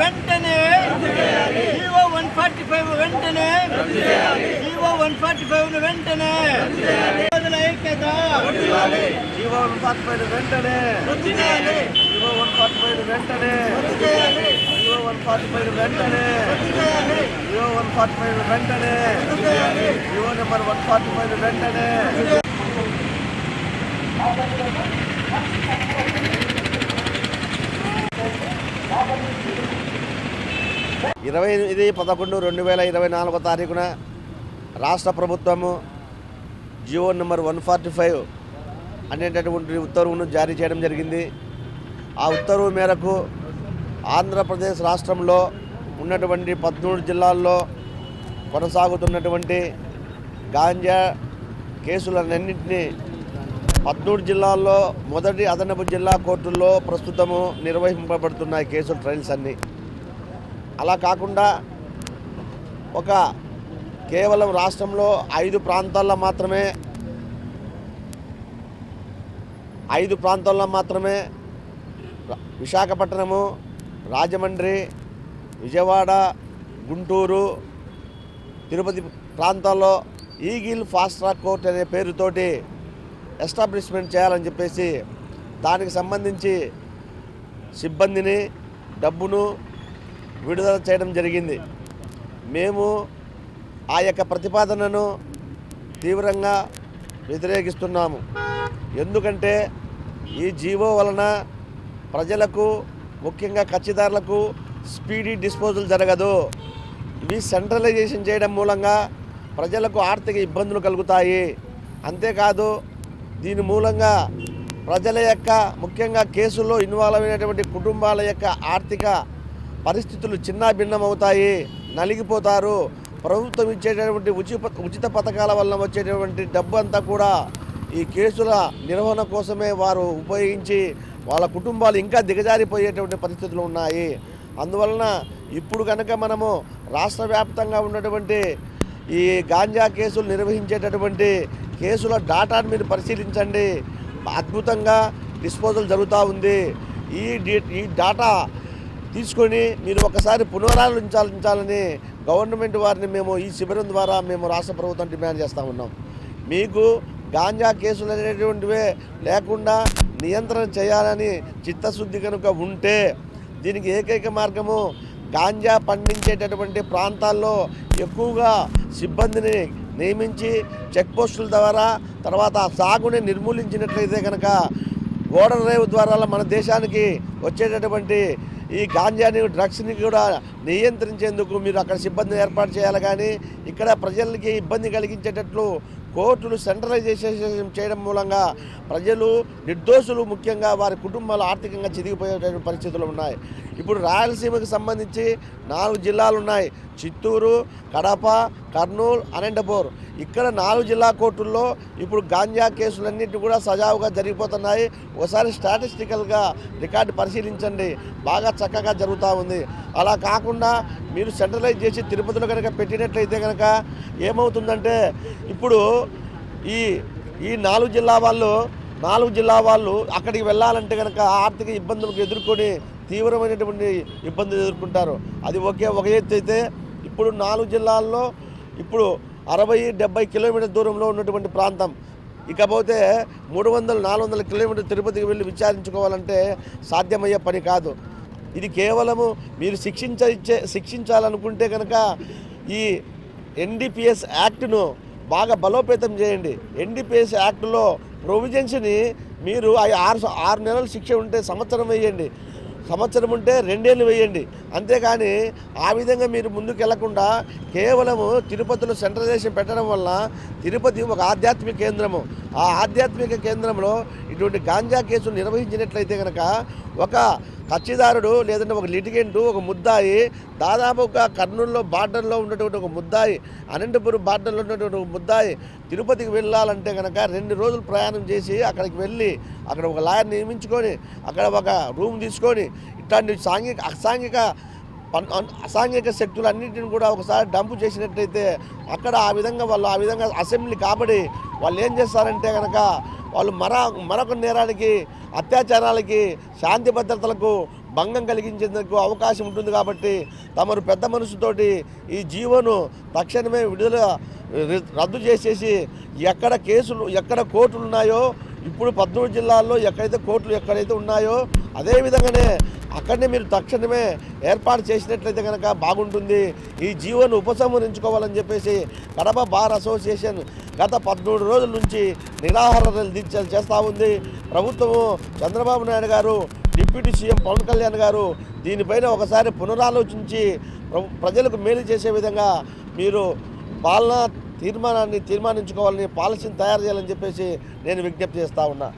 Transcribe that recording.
వెంటనే GO one forty five వెంటనే GO one forty five వెంటనే. ఐక్యత జీవో వన్ ఫార్టీ ఫైవ్ వెంటనే. జీవో వన్ ఫార్టీ ఫైవ్ వెంటనే. జీవన్ ఫార్టీ ఫైవ్ వెంటనే. జీవో వన్ ఫార్టీ ఫైవ్ వెంటనే. రద్దు నెంబర్ వన్ ఫార్టీ ఫైవ్ వెంటనే. ఇరవై ఎనిమిది పదకొండు రెండు వేల ఇరవై నాలుగో తారీఖున రాష్ట్ర ప్రభుత్వము GO number one forty five అనేటటువంటి ఉత్తర్వును జారీ చేయడం జరిగింది. ఆ ఉత్తర్వు మేరకు ఆంధ్రప్రదేశ్ రాష్ట్రంలో ఉన్నటువంటి పద్మూడు జిల్లాల్లో కొనసాగుతున్నటువంటి గాంజా కేసులన్నింటినీ పద్మూడు జిల్లాల్లో మొదటి అదనపు జిల్లా కోర్టుల్లో ప్రస్తుతము నిర్వహింపబడుతున్నాయి కేసుల ట్రయల్స్ అన్నీ. అలా కాకుండా ఒక కేవలం రాష్ట్రంలో ఐదు ప్రాంతాల్లో మాత్రమే ఐదు ప్రాంతాల్లో మాత్రమే విశాఖపట్నము రాజమండ్రి విజయవాడ గుంటూరు తిరుపతి ప్రాంతాల్లో ఈగిల్ ఫాస్ట్ ట్రాక్ కోర్ట్ అనే పేరుతోటి ఎస్టాబ్లిష్మెంట్ చేయాలని చెప్పేసి దానికి సంబంధించి సిబ్బందిని డబ్బును విడుదల చేయడం జరిగింది. మేము ఆ యొక్క ప్రతిపాదనను తీవ్రంగా వ్యతిరేకిస్తున్నాము. ఎందుకంటే ఈ జీవో వలన ప్రజలకు ముఖ్యంగా కచ్చిదారులకు స్పీడీ డిస్పోజల్ జరగదు. ఇవి సెంట్రలైజేషన్ చేయడం మూలంగా ప్రజలకు ఆర్థిక ఇబ్బందులు కలుగుతాయి. అంతేకాదు దీని మూలంగా ప్రజల యొక్క ముఖ్యంగా కేసుల్లో ఇన్వాల్వ్ అయినటువంటి కుటుంబాల యొక్క ఆర్థిక పరిస్థితులు చిన్నాభిన్నమవుతాయి. నలిగిపోతారు. ప్రభుత్వం ఇచ్చేటటువంటి ఉచిత ఉచిత పథకాల వల్ల వచ్చేటటువంటి డబ్బు అంతా కూడా ఈ కేసుల నిర్వహణ కోసమే వారు ఉపయోగించి వాళ్ళ కుటుంబాలు ఇంకా దిగజారిపోయేటువంటి పరిస్థితులు ఉన్నాయి. అందువలన ఇప్పుడు కనుక మనము రాష్ట్ర వ్యాప్తంగా ఉన్నటువంటి ఈ గాంజా కేసులు నిర్వహించేటటువంటి కేసుల డాటాను మీరు పరిశీలించండి. అద్భుతంగా డిస్పోజల్ జరుగుతూ ఉంది. ఈ ఈ డాటా తీసుకొని మీరు ఒకసారి పునరాలోచించాలని గవర్నమెంట్ వారిని మేము ఈ శిబిరం ద్వారా మేము రాష్ట్ర ప్రభుత్వం డిమాండ్ చేస్తూ ఉన్నాం. మీకు గాంజా కేసులు అనేటువంటివే లేకుండా నియంత్రణ చేయాలని చిత్తశుద్ధి కనుక ఉంటే దీనికి ఏకైక మార్గము గాంజా పండించేటటువంటి ప్రాంతాల్లో ఎక్కువగా సిబ్బందిని నియమించి చెక్ పోస్టుల ద్వారా తర్వాత ఆ సాగుని నిర్మూలించినట్లయితే కనుక ఓడర్ రేవు ద్వారా మన దేశానికి వచ్చేటటువంటి ఈ గాంజాని డ్రగ్స్ని కూడా నియంత్రించేందుకు మీరు అక్కడ సిబ్బందిని ఏర్పాటు చేయాలి కానీ ఇక్కడ ప్రజలకి ఇబ్బంది కలిగించేటట్లు కోర్టులు సెంట్రలైజేషన్ చేయడం మూలంగా ప్రజలు నిర్దోషులు ముఖ్యంగా వారి కుటుంబాలు ఆర్థికంగా చిదిగిపోయేటువంటి పరిస్థితులు ఉన్నాయి. ఇప్పుడు రాయలసీమకు సంబంధించి నాలుగు జిల్లాలు ఉన్నాయి. చిత్తూరు కడప కర్నూలు అనంతపూర్. ఇక్కడ నాలుగు జిల్లా కోర్టుల్లో ఇప్పుడు గాంజా కేసులన్నింటి కూడా సజావుగా జరిగిపోతున్నాయి. ఒకసారి స్టాటిస్టికల్గా రికార్డు పరిశీలించండి. బాగా చక్కగా జరుగుతూ ఉంది. అలా కాకుండా మీరు సెంట్రలైజ్ చేసి తిరుపతిలో కనుక పెట్టినట్లయితే కనుక ఏమవుతుందంటే ఇప్పుడు ఈ ఈ నాలుగు జిల్లా వాళ్ళు నాలుగు జిల్లా వాళ్ళు అక్కడికి వెళ్ళాలంటే కనుక ఆర్థిక ఇబ్బందులకు ఎదుర్కొని తీవ్రమైనటువంటి ఇబ్బందులు ఎదుర్కొంటారు. అది ఒకే ఒక ఎత్తు అయితే ఇప్పుడు నాలుగు జిల్లాల్లో ఇప్పుడు అరవై డెబ్బై కిలోమీటర్ దూరంలో ఉన్నటువంటి ప్రాంతం. ఇకపోతే మూడు వందలు నాలుగు వందల కిలోమీటర్ తిరుపతికి వెళ్ళి విచారించుకోవాలంటే సాధ్యమయ్యే పని కాదు. ఇది కేవలము మీరు శిక్షించ ఇచ్చే శిక్షించాలనుకుంటే కనుక ఈ ఎన్డిపిఎస్ యాక్ట్ను బాగా బలోపేతం చేయండి. ఎన్డిపిఎస్ యాక్ట్లో ప్రొవిజన్స్ని మీరు ఆరు ఆరు నెలల శిక్ష ఉంటే సంవత్సరం వేయండి. సంవత్సరం ఉంటే రెండేళ్ళు వేయండి. అంతేగాని ఆ విధంగా మీరు ముందుకు వెళ్ళకుండా కేవలము తిరుపతిలో సెంట్రలైజేషన్ పెట్టడం వల్ల తిరుపతి ఒక ఆధ్యాత్మిక కేంద్రము. ఆ ఆధ్యాత్మిక కేంద్రంలో ఇటువంటి గాంజా కేసులు నిర్వహించినట్లయితే కనుక ఒక కచ్చిదారుడు లేదంటే ఒక లిటిగెంటు ఒక ముద్దాయి దాదాపుగా కర్నూలులో బార్డర్లో ఉన్నటువంటి ఒక ముద్దాయి అనంతపురం బార్డర్లో ఉన్నటువంటి ఒక ముద్దాయి తిరుపతికి వెళ్ళాలంటే కనుక రెండు రోజులు ప్రయాణం చేసి అక్కడికి వెళ్ళి అక్కడ ఒక లాయర్ నియమించుకొని అక్కడ ఒక రూమ్ తీసుకొని ఇట్లాంటి సాంఘిక అసాంఘిక అసాంఘిక శక్తులు అన్నింటిని కూడా ఒకసారి డంపు చేసినట్టయితే అక్కడ ఆ విధంగా వాళ్ళు ఆ విధంగా అసెంబ్లీ కాబట్టి వాళ్ళు ఏం చేస్తారంటే కనుక వాళ్ళు మర మరొక నేరానికి అత్యాచారాలకి శాంతి భద్రతలకు భంగం కలిగించేందుకు అవకాశం ఉంటుంది కాబట్టి తమరు పెద్ద మనసుతోటి ఈ జీవోను తక్షణమే విడుదల రద్దు చేసేసి ఎక్కడ కేసులు ఎక్కడ కోర్టులు ఉన్నాయో ఇప్పుడు పద్మూడు జిల్లాల్లో ఎక్కడైతే కోర్టులు ఎక్కడైతే ఉన్నాయో అదేవిధంగానే అక్కడనే మీరు తక్షణమే ఏర్పాటు చేసినట్లయితే కనుక బాగుంటుంది. ఈ జీవోను ఉపసంహరించుకోవాలని చెప్పేసి కడప బార్ అసోసియేషన్ గత పదమూడు రోజుల నుంచి నిరాహారాలు దీక్షలు చేస్తూ ఉంది. ప్రభుత్వము చంద్రబాబు నాయుడు గారు డిప్యూటీ సీఎం పవన్ కళ్యాణ్ గారు దీనిపైన ఒకసారి పునరాలోచించి ప్ర- ప్రజలకు మేలు చేసే విధంగా మీరు పాలనా తీర్మానాన్ని తీర్మానించుకోవాలని పాలసీని తయారు చేయాలని చెప్పేసి నేను విజ్ఞప్తి చేస్తూ ఉన్నా.